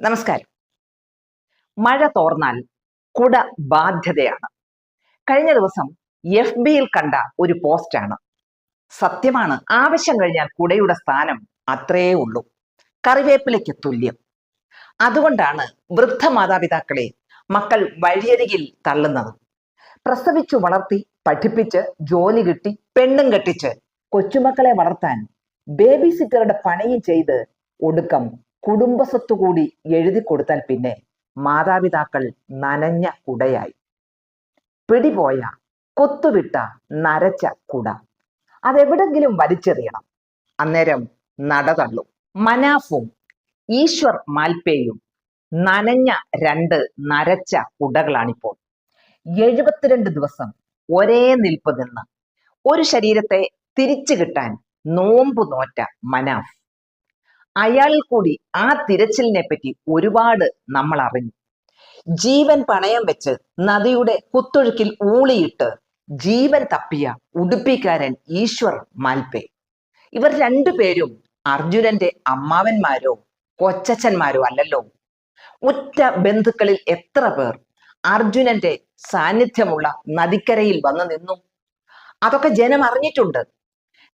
നമസ്കാരം. മഴ തോർന്നാൽ കുട ബാധ്യതയാണ്. കഴിഞ്ഞ ദിവസം എഫ് ബിയിൽ കണ്ട ഒരു പോസ്റ്റാണ് സത്യമാണ് ആവശ്യം കഴിഞ്ഞാൽ കുടയുടെ സ്ഥാനം അത്രയേ ഉള്ളൂ. കറിവേപ്പിലയ്ക്ക് തുല്യം. അതുകൊണ്ടാണ് വൃദ്ധ മാതാപിതാക്കളെ മക്കൾ വഴിയരികിൽ തള്ളുന്നത്. പ്രസവിച്ചു വളർത്തി പഠിപ്പിച്ച് ജോലി കിട്ടി പെണ്ണും കെട്ടിച്ച് കൊച്ചുമക്കളെ വളർത്താൻ ബേബി സിറ്ററുടെ പണിയും ചെയ്ത് ഒടുക്കം കുടുംബസ്വത്ത് കൂടി എഴുതി കൊടുത്താൽ പിന്നെ മാതാപിതാക്കൾ നനഞ്ഞ കുടയായി. പിടിപോയ കൊത്തുവിട്ട നരച്ച കുട. അതെവിടെങ്കിലും വലിച്ചെറിയണം. അന്നേരം നടതള്ളും മനാഫും ഈശ്വർ മാൽപേയും നനഞ്ഞ രണ്ട് നരച്ച കുടകളാണിപ്പോൾ. എഴുപത്തിരണ്ട് ദിവസം ഒരേ നിൽപ്പ് നിന്ന് ഒരു ശരീരത്തെ തിരിച്ചു കിട്ടാൻ നോമ്പ് നോറ്റ മനാഫ്. അയാളിൽ കൂടി ആ തിരച്ചിലിനെ പറ്റി ഒരുപാട് നമ്മൾ അറിഞ്ഞു ജീവൻ പണയം വെച്ച് നദിയുടെ കുത്തൊഴുക്കിൽ ഊളിയിട്ട് ജീവൻ തപ്പിയ ഉടുപ്പിക്കാരൻ ഈശ്വർ മാൽപേ ഇവർ രണ്ടുപേരും അർജുനന്റെ അമ്മാവന്മാരോ കൊച്ചച്ഛന്മാരോ അല്ലല്ലോ. ഉറ്റ ബന്ധുക്കളിൽ എത്ര പേർ അർജുനന്റെ സാന്നിധ്യമുള്ള നദിക്കരയിൽ വന്നു നിന്നു? അതൊക്കെ ജനം അറിഞ്ഞിട്ടുണ്ട്.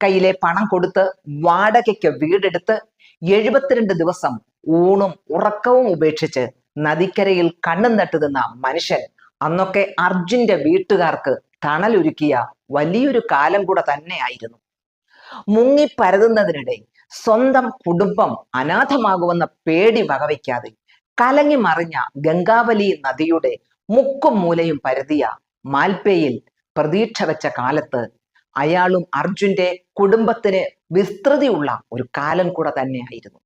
കയ്യിലെ പണം കൊടുത്ത് വാടകയ്ക്ക് വീടെടുത്ത് എഴുപത്തിരണ്ട് ദിവസം ഊണും ഉറക്കവും ഉപേക്ഷിച്ച് നദിക്കരയിൽ കണ്ണും നട്ടു നിന്ന മനുഷ്യൻ അന്നൊക്കെ അർജുന്റെ വീട്ടുകാർക്ക് തണലൊരുക്കിയ വലിയൊരു കാലം കൂടെ തന്നെയായിരുന്നു. മുങ്ങി പരതുന്നതിനിടെ സ്വന്തം കുടുംബം അനാഥമാകുമെന്ന പേടി വകവയ്ക്കാതെ കലങ്ങി മറിഞ്ഞ ഗംഗാവലി നദിയുടെ മുക്കും മൂലയും പരതിയ മാൽപ്പയിൽ പ്രതീക്ഷ വെച്ച കാലത്ത് അയാളും അർജുന്റെ കുടുംബത്തിന് വിസ്തൃതിയുള്ള ഒരു കാലം കൂടെ തന്നെയായിരുന്നു.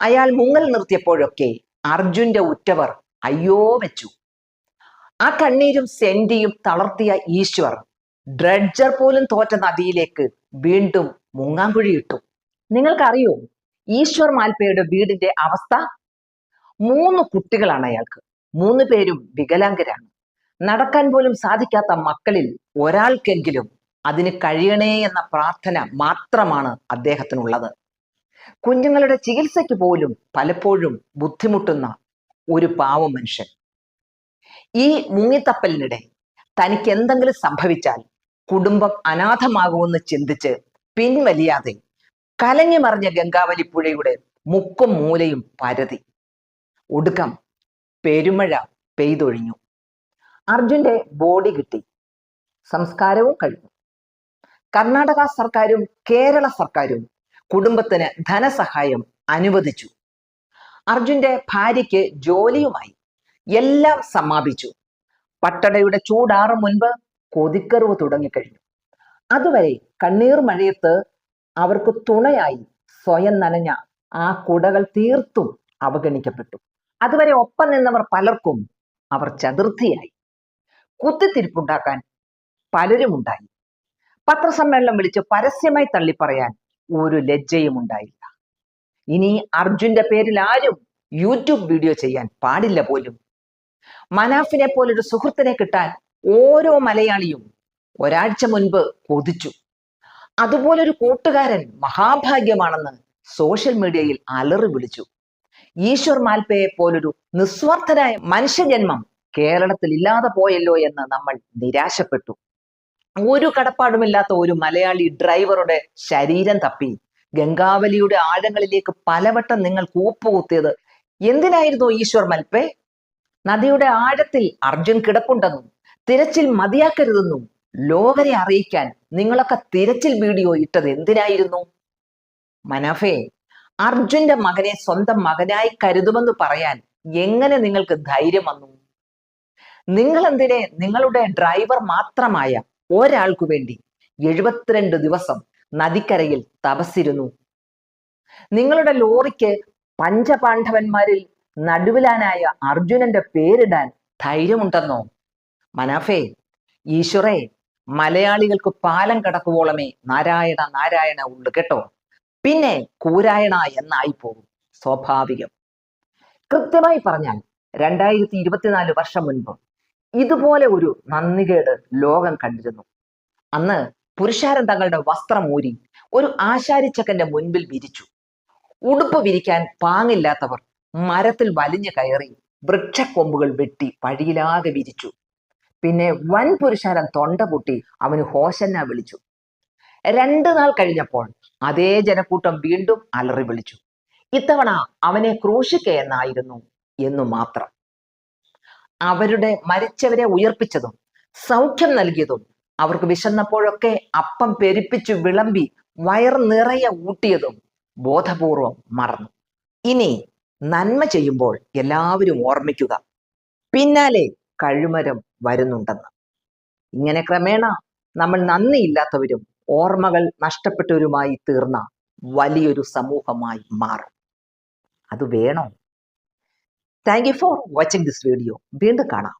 അയാൾ മുങ്ങൽ നിർത്തിയപ്പോഴൊക്കെ അർജുന്റെ ഉറ്റവർ അയ്യോ വെച്ചു. ആ കണ്ണീരും സെന്റിയും തളർത്തിയ ഈശ്വർ ഡ്രഡ്ജർ പോലും തോറ്റ നദിയിലേക്ക് വീണ്ടും മുങ്ങാങ്കുഴിയിട്ടു നിങ്ങൾക്കറിയോ ഈശ്വർ മാൽപ്പയുടെ വീടിന്റെ അവസ്ഥ? മൂന്ന് കുട്ടികളാണ് അയാൾക്ക്. മൂന്ന് പേരും വികലാംഗരാണ്. നടക്കാൻ പോലും സാധിക്കാത്ത മക്കളിൽ ഒരാൾക്കെങ്കിലും അതിന് കഴിയണേ എന്ന പ്രാർത്ഥന മാത്രമാണ് അദ്ദേഹത്തിനുള്ളത്. കുഞ്ഞുങ്ങളുടെ ചികിത്സയ്ക്ക് പോലും പലപ്പോഴും ബുദ്ധിമുട്ടുന്ന ഒരു പാവം മനുഷ്യൻ. ഈ മുങ്ങിത്തപ്പലിനിടെ തനിക്ക് എന്തെങ്കിലും സംഭവിച്ചാൽ കുടുംബം അനാഥമാകുമെന്ന് ചിന്തിച്ച് പിൻവലിയാതെ കലങ്ങി മറിഞ്ഞ ഗംഗാവലി പുഴയുടെ മുക്കും മൂലയും പരതി. ഒടുക്കം പെരുമഴ പെയ്തൊഴിഞ്ഞു. അർജുന്റെ ബോഡി കിട്ടി. സംസ്കാരവും കഴിഞ്ഞു. കർണാടക സർക്കാരും കേരള സർക്കാരും കുടുംബത്തിന് ധനസഹായം അനുവദിച്ചു. അർജുന്റെ ഭാര്യയ്ക്ക് ജോലിയുമായി എല്ലാം സമാപിച്ചു. പട്ടടയുടെ ചൂടാറും മുൻപ് കൊതിക്കറിവ് തുടങ്ങിക്കഴിഞ്ഞു. അതുവരെ കണ്ണീർ മഴയത്ത് അവർക്ക് തുണയായി സ്വയം നനഞ്ഞ ആ കുടകൾ തീർത്തും അവഗണിക്കപ്പെട്ടു. അതുവരെ ഒപ്പം നിന്നവർ പലർക്കും അവർ ചതുർത്ഥിയായി. കുത്തിത്തിരിപ്പുണ്ടാക്കാൻ പലരും ഉണ്ടായി പത്രസമ്മേളനം വിളിച്ച് പരസ്യമായി തള്ളിപ്പറയാൻ ഒരു ലജ്ജയും ഉണ്ടായില്ല. ഇനി അർജുന്റെ പേരിൽ ആരും യൂട്യൂബ് വീഡിയോ ചെയ്യാൻ പാടില്ല പോലും. മനാഫിനെ പോലൊരു സുഹൃത്തിനെ കിട്ടാൻ ഓരോ മലയാളിയും ഒരാഴ്ച മുൻപ് കൊതിച്ചു. അതുപോലൊരു കൂട്ടുകാരൻ മഹാഭാഗ്യമാണെന്ന് സോഷ്യൽ മീഡിയയിൽ അലറി വിളിച്ചു. ഈശ്വർ മാൽപ്പയെ പോലൊരു നിസ്വാർത്ഥനായ മനുഷ്യജന്മം കേരളത്തിൽ ഇല്ലാതെ പോയല്ലോ എന്ന് നമ്മൾ നിരാശപ്പെട്ടു. ഒരു കടപ്പാടുമില്ലാത്ത ഒരു മലയാളി ഡ്രൈവറുടെ ശരീരം തപ്പി. ഗംഗാവലിയുടെ ആഴങ്ങളിലേക്ക് പലവട്ടം നിങ്ങൾ കൂപ്പുകുത്തിയത്. എന്തിനായിരുന്നു ഈശ്വർ മൽപ്പേ? നദിയുടെ ആഴത്തിൽ അർജുൻ കിടപ്പുണ്ടെന്നും തിരച്ചിൽ മതിയാക്കരുതെന്നും ലോകരെ അറിയിക്കാൻ നിങ്ങളൊക്കെ തിരച്ചിൽ വീഡിയോ ഇട്ടത് എന്തിനായിരുന്നു? മനഫേ അർജുന്റെ മകനെ സ്വന്തം മകനായി കരുതുമെന്ന് പറയാൻ എങ്ങനെ നിങ്ങൾക്ക് ധൈര്യം വന്നു? നിങ്ങൾ എന്തിനെ നിങ്ങളുടെ ഡ്രൈവർ മാത്രമായ ഒരാൾക്കു വേണ്ടി എഴുപത്തിരണ്ട് ദിവസം നദിക്കരയിൽ തപസ്സിരുന്നു. നിങ്ങളുടെ ലോറിക്ക് പഞ്ചപാണ്ഡവന്മാരിൽ നടുവിലാനായ അർജുനന്റെ പേരിടാൻ ധൈര്യമുണ്ടെന്നോ? മനാഫേ ഈശ്വറേ മലയാളികൾക്ക് പാലം കടക്കുവോളമേ. നാരായണ നാരായണ ഉള്ളു കേട്ടോ. പിന്നെ കൂരായണ എന്നായി പോകും സ്വാഭാവികം. കൃത്യമായി പറഞ്ഞാൽ രണ്ടായിരത്തി ഇരുപത്തിനാല് വർഷം മുൻപ് ഇതുപോലെ ഒരു നന്ദികേട് ലോകം കണ്ടിരുന്നു. അന്ന് പുരുഷാരൻ തങ്ങളുടെ വസ്ത്രം ഊരി ഒരു ആശാരിച്ചക്കന്റെ മുൻപിൽ വിരിച്ചു. ഉടുപ്പ് വിരിക്കാൻ പാങ്ങില്ലാത്തവർ മരത്തിൽ വലിഞ്ഞു കയറി വൃക്ഷക്കൊമ്പുകൾ വെട്ടി വഴിയിലാകെ വിരിച്ചു. പിന്നെ വൻ പുരുഷാരം തൊണ്ട പൊട്ടി അവന് ഹോശന്ന വിളിച്ചു. രണ്ടു നാൾ കഴിഞ്ഞപ്പോൾ അതേ ജനക്കൂട്ടം വീണ്ടും അലറി വിളിച്ചു. ഇത്തവണ അവനെ ക്രൂശിക്കയെന്നായിരുന്നു എന്നു മാത്രം. അവരുടെ മരിച്ചവരെ ഉയർപ്പിച്ചതും സൗഖ്യം നൽകിയതും അവർക്ക് വിശന്നപ്പോഴൊക്കെ അപ്പം പെരുപ്പിച്ചു വിളമ്പി വയർ നിറയെ ഊട്ടിയതും ബോധപൂർവം മറന്നു. ഇനി നന്മ ചെയ്യുമ്പോൾ എല്ലാവരും ഓർമ്മിക്കുക. പിന്നാലെ കഴുമരം വരുന്നുണ്ടെന്ന്. ഇങ്ങനെ ക്രമേണ നമ്മൾ നന്ദിയില്ലാത്തവരും ഓർമ്മകൾ നഷ്ടപ്പെട്ടവരുമായി തീർന്ന വലിയൊരു സമൂഹമായി മാറും. അത് വേണോ? thank you for watching this video വീണ്ടും കാണാം